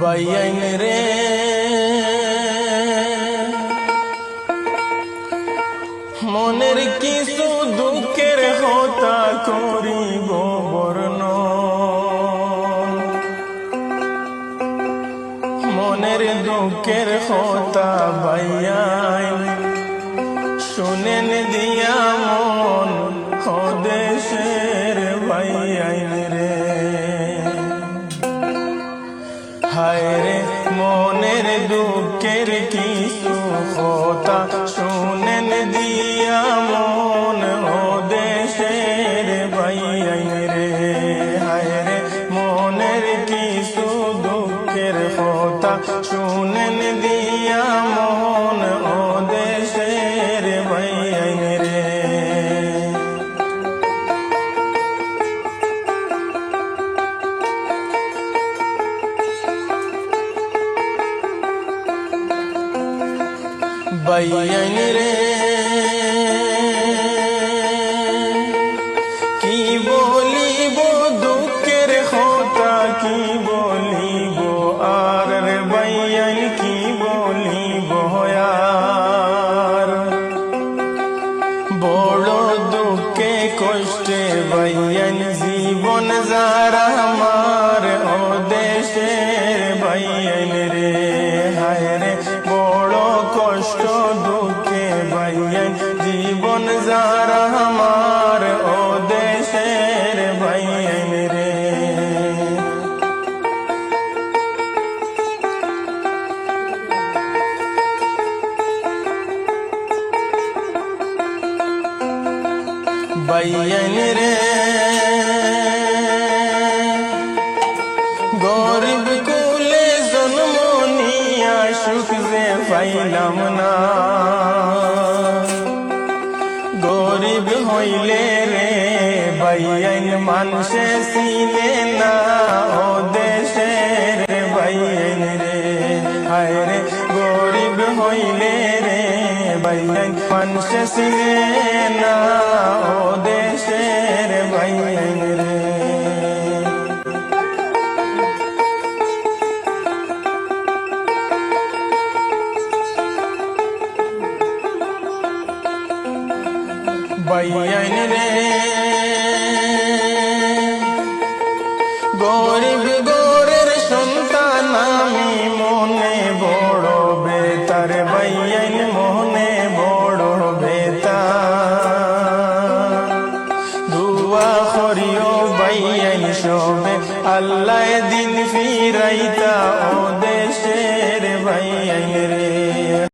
Baiyin রে মনের কিছু দুঃখের হতা করিব বর্ণ। মনের দুঃখের হতা বাইয়াইন শুনেন হায় রে মনের দুঃখের কিছু কথা শুনেন দিয়া মন ও দেশের বাইয়াই রে হায়রে মনের কিছু দুঃখের কথা? শুনেন দিয়া বাইয়াইন রে। কি বলিব, দুঃখের হতা কি বলিব, আর রে বাইয়াইন কি বলিব, আর? বড় দুঃখে কষ্টে বাইয়ান জীবন যারা বাইয়ান রে গরিব কুলে জন্ম নিয়া সুখ যে পাইলাম না। গরিব হইলে রে বাইয়ান মানুষে চিনে না, ও দেশের বাইয়ান রে। হায় রে, গরিব হইলে রে বাইয়ান মানুষে চিনে না ও দেশের বাইয়ান রে বাইয়াইন রে। গরিব গোরের সন্তান আমি মনে আল্লাহ দিন ফিরাইতা ও দেশের বাইয়াইন